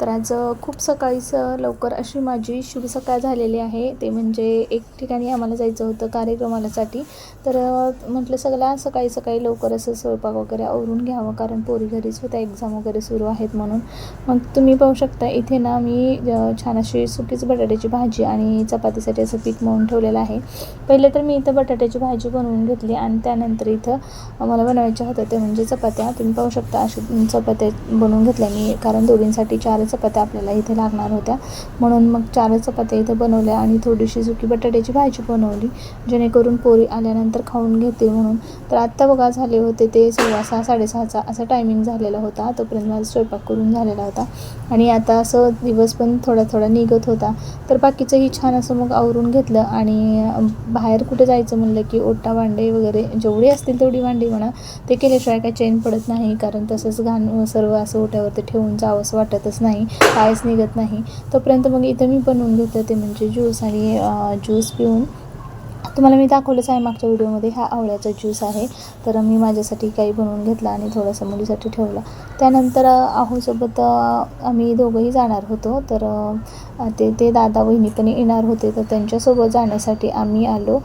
तर आज खूप सकाळीच लवकर अशी माझी शुभ सकाळ झालेली आहे. ते म्हणजे एक ठिकाणी आम्हाला जायचं होतं कार्यक्रमालासाठी तर म्हटलं सगळ्या सकाळी सकाळी लवकर असं स्वयंपाक वगैरे आवरून घ्यावं कारण पोरी घरीच होत्या एक्झाम वगैरे सुरू आहेत म्हणून. मग तुम्ही पाहू शकता इथे ना मी छान अशी सुकीच बटाट्याची भाजी आणि चपातीसाठी असं पीठ मळून ठेवलेलं आहे. पहिले तर मी इथं बटाट्याची भाजी बनवून घेतली आणि त्यानंतर इथं मला बनवायच्या होत्या ते म्हणजे चपात्या. तुम्ही पाहू शकता अशी चपात्या बनवून घेतल्या मी कारण दोघींसाठी चार चपात्या आपल्याला इथे लागणार होत्या. म्हणून मग चार चपात्या इथं बनवल्या आणि थोडीशी सुकी बटाट्याची भाजी बनवली. जेणेकरून पोरी आल्यानंतर खाऊन घेते म्हणून. तर आत्ता बघा झाले होते ते सव्वा सहा साडेसहाचा असा टायमिंग झालेला होता. तोपर्यंत माझा स्वयंपाक करून झालेला होता. आणि आता असं दिवस पण थोडा थोडा निघत होता. तर बाकीचंही छान असं मग आवरून घेतलं आणि बाहेर कुठे जायचं म्हणलं की ओटा भांडे वगैरे जेवढी असतील तेवढी भांडी म्हणा. ते केल्याशिवाय काय चेन पडत नाही. कारण तसंच घाण सर्व असं ओट्यावरती ठेवून जावं असं वाटतच नाही. काहीच निघत नाही. तोपर्यंत मग इथं मी बनवून घेतलं ते म्हणजे ज्यूस आणि ज्यूस पिऊन. तुम्हाला मी दाखवलंच आहे मागच्या व्हिडिओमध्ये हा आवळ्याचा ज्यूस आहे. तर मी माझ्यासाठी काही बनवून घेतला आणि थोडासा मुलीसाठी ठेवला. त्यानंतर आहोसोबत आम्ही दोघंही जाणार होतो. तर ते ते दादा वहिनी पण येणार होते. तर त्यांच्यासोबत जाण्यासाठी आम्ही आलो.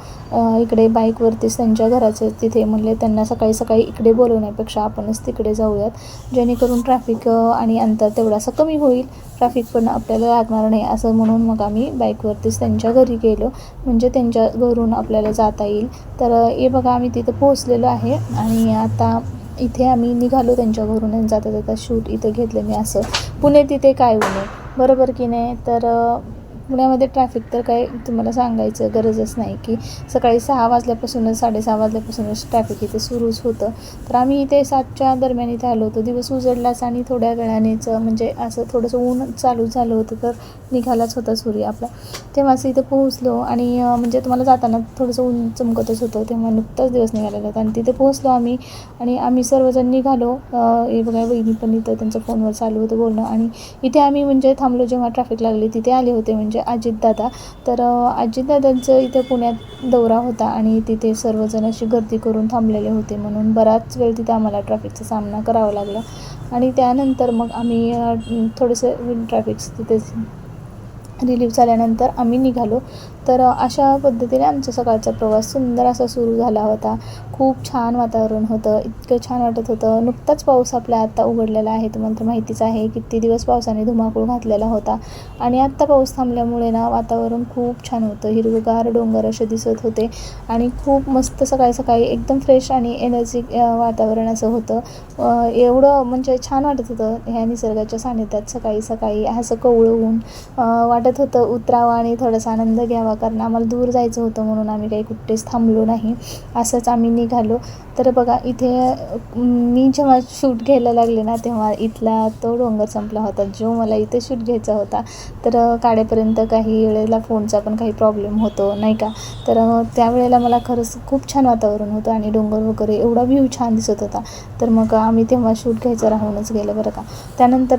इकडे बाईकवरतीच त्यांच्या घराचे तिथे म्हणले त्यांना सकाळी सकाळी इकडे बोलवण्यापेक्षा आपणच तिकडे जाऊयात. जेणेकरून ट्रॅफिक आणि अंतर तेवढासा कमी होईल. ट्रॅफिक पण आपल्याला लागणार नाही असं म्हणून मग आम्ही बाईकवरतीच त्यांच्या घरी गेलो. म्हणजे त्यांच्या घरून आपल्याला जाता येईल. तर हे बघा आम्ही तिथं पोहोचलेलो आहे आणि आता इथे आम्ही निघालो त्यांच्या घरून आणि जाता जाता शूट इथं घेतलं मी असं. पुणे तिथे काय उणे बरोबर की नाही? तर पुण्यामध्ये ट्रॅफिक तर काही तुम्हाला सांगायचं गरजच नाही की सकाळी सहा वाजल्यापासूनच साडेसहा वाजल्यापासूनच ट्रॅफिक इथे सुरूच होतं. तर आम्ही इथे सातच्या दरम्यान इथे आलो होतो. दिवस उजडलाच आणि थोड्या वेळानेच म्हणजे असं थोडंसं ऊन चालू झालं होतं तर निघालाच होता सूर्य आपला. तेव्हाच इथं पोहोचलो आणि म्हणजे तुम्हाला जाताना थोडंसं ऊन चमकतच होतं. तेव्हा नुकताच दिवस निघालेला होता आणि तिथे पोहोचलो आम्ही आणि आम्ही सर्वजण निघालो. हे बघा वहिनी पण इथं त्यांच्या फोनवर चालू होतं बोलणं आणि इथे आम्ही म्हणजे थांबलो जेव्हा ट्रॅफिक लागली तिथे आले होते म्हणजे म्हणजे अजितदादा. तर अजितदादांचं इथे पुण्यात दौरा होता आणि तिथे सर्वजण अशी गर्दी करून थांबलेले होते म्हणून बराच वेळ तिथे आम्हाला ट्रॅफिकचा सामना करावा लागला. आणि त्यानंतर मग आम्ही थोडेसे थोडंसं ट्रॅफिक तिथे रिलीफ झाल्यानंतर आम्ही निघालो. तर अशा पद्धतीने आमचा सकाळचा प्रवास सुंदर असा सुरू झाला होता. खूप छान वातावरण होतं. इतकं छान वाटत होतं. नुकताच पाऊस आपला आत्ता उघडलेला आहे. तुम्हाला तर माहितीच आहे किती दिवस पावसाने धुमाकूळ घातलेला होता. आणि आत्ता पाऊस थांबल्यामुळे ना वातावरण खूप छान होतं. हिरवगार डोंगर असे दिसत होते. आणि खूप मस्त सकाळी सकाळी एकदम फ्रेश आणि एनर्जी वातावरण असं होतं. एवढं म्हणजे छान वाटत होतं ह्या निसर्गाच्या सानिध्यात सकाळी सकाळी. असं कवळवून वाटत होतं. उतरावं आणि थोडासा आनंद घ्यावा. कारण आम्हाला दूर जायचं होतं म्हणून आम्ही काही कुठेच थांबलो नाही. असंच आम्ही निघालो. तर बघा इथे मी जेव्हा शूट घ्यायला लागले ना तेव्हा इथला तो डोंगर संपला होता जो मला इथे शूट घ्यायचा होता. तर काळेपर्यंत काढेपर्यंत काही वेळेला फोनचा पण काही प्रॉब्लेम होतो नाही का? तर त्यावेळेला मला खरंच खूप छान वातावरण होतं आणि डोंगर वगैरे एवढा व्ह्यू छान दिसत होता. तर मग आम्ही तेव्हा शूट घ्यायचं राहूनच गेलं बरं का. त्यानंतर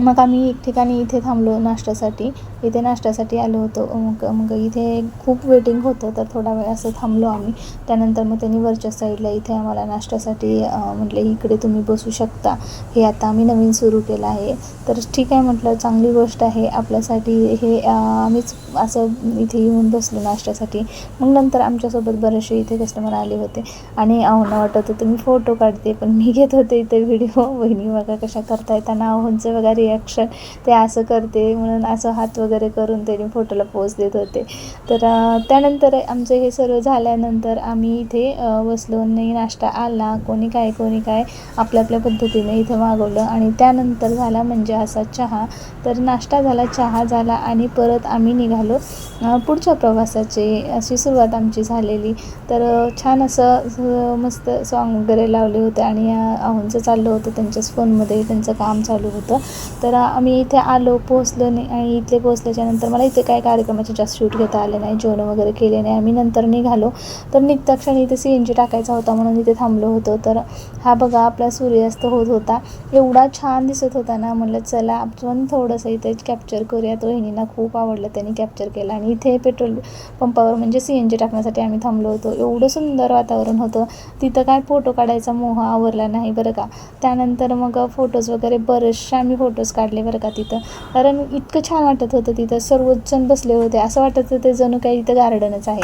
मग आम्ही एक ठिकाणी इथे थांबलो नाश्त्यासाठी. इथे नाश्त्यासाठी आलो होतो. मग मग इथे खूप वेटिंग होतं तर थोडा वेळ असं थांबलो आम्ही. त्यानंतर मग त्यांनी वरच्या साईडला इथे आम्हाला नाश्त्यासाठी म्हटलं म्हटले इकडे तुम्ही बसू शकता. हे आता आम्ही नवीन सुरू केलं आहे. तर ठीक आहे म्हटलं चांगली गोष्ट आहे आपल्यासाठी. हे आम्हीच असं इथे येऊन बसलो नाश्त्यासाठी. मग नंतर आमच्यासोबत बरेचसे इथे कस्टमर आले होते. आणि आव्हानं वाटत होतं मी फोटो काढते पण मी घेत होते इथे व्हिडिओ बहिणी बघा कशा करतायत. त्यांना आव्हानचं वगैरे रिॲक्शन ते असं करते म्हणून असं हात वगैरे करून त्यांनी फोटोला पोज देत होते. तर त्यानंतर आमचं हे सर्व झाल्यानंतर आम्ही इथे बसलो नाही नाश्ता आला. कोणी काय कोणी काय आपल्या आपल्या पद्धतीने इथं मागवलं आणि त्यानंतर झाला म्हणजे असा चहा. तर नाश्ता झाला चहा झाला आणि परत आम्ही निघालो पुढच्या प्रवासाची. अशी सुरुवात आमची झालेली. तर छान असं मस्त सॉन्ग वगैरे लावले होते आणि अं, आहोंचं चाललं होतं. त्यांच्याच फोनमध्ये त्यांचं काम चालू होतं. तर आम्ही इथे आलो पोहोचलो नाही आणि इथे पोहोचल्याच्यानंतर मला इथे काय कार्यक्रमाचे जास्त शूट घेता आले नाही जेवण वगैरे केले नाही. आम्ही नंतर निघालो. तर निघता क्षणी इथे सी एन जी टाकायचा होता म्हणून इथे थांबलो होतो. तर हा बघा आपला सूर्यास्त होत होता. एवढा छान दिसत होता ना. म्हणलं चला आपण थोडंसं इथे कॅप्चर करूया. तो हिनीना खूप आवडलं त्यांनी कॅप्चर केला. आणि इथे पेट्रोल पंपावर म्हणजे सी एन जी टाकण्यासाठी आम्ही थांबलो होतो. एवढं सुंदर वातावरण होतं. तिथं काय फोटो काढायचा मोह आवरला नाही बरं का. त्यानंतर मग फोटोज वगैरे बरेचसे आम्ही फोटोज काढले बरं का तिथं. कारण इतकं छान वाटत होतं तिथं. सर्वच जण बसले होते. असं वाटत होतं जणू काही इथं गार्डनच आहे.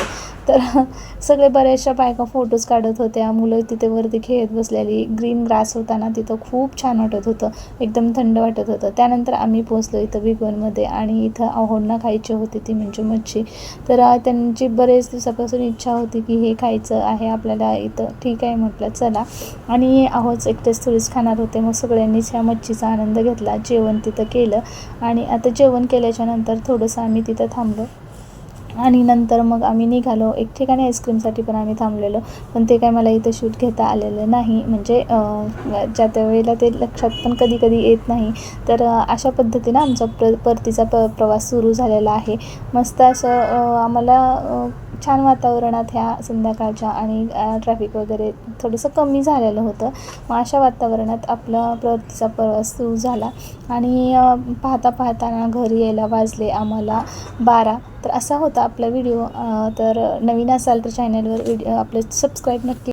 तर सगळे बऱ्याचशा बायका फोटोज काढत होत्या. मुलं तिथे वरती खेळत बसलेली. ग्रीन ग्रास होता ना तिथं खूप छान वाटत होतं. एकदम थंड वाटत होतं. त्यानंतर आम्ही पोचलो इथं विगवनमध्ये आणि इथं अहोंना खायची होती ती म्हणजे मच्छी. तर त्यांची बरेच दिवसापासून इच्छा होती की हे खायचं आहे आपल्याला इथं. ठीक आहे म्हटलं चला. आणि आहोच एकटेच थोडीच खाणार होते. मग सगळ्यांनीच ह्या मच्छीचा आनंद घेतला. जे जेवण तिथं केलं. आणि आता जेवण केल्याच्यानंतर थोडंसं आम्ही तिथं थांबलो. आणि नंतर मग आम्ही निघालो. एक ठिकाणी आईस्क्रीमसाठी पण आम्ही थांबलेलो. पण ते काय मला इथं शूट घेता आलेलं नाही. म्हणजे ज्या त्या वेळेला ते लक्षात पण कधी कधी येत नाही. तर अशा पद्धतीनं आमचा प्र परतीचा प प्रवास सुरू झालेला आहे. मस्त असं आम्हाला छान वातावरणात ह्या संध्याकाळच्या आणि ट्रॅफिक वगैरे थोडंसं कमी झालेलं होतं. मग अशा वातावरणात आपला परतीचा प्रवास सुरू झाला. आणि पाहता पाहताना घरी यायला वाजले आम्हाला बारा. तर असा होता आपला व्हिडिओ तर नवीन असाल तर चॅनलवर व्हिडिओ आपलं सबस्क्राईब नक्की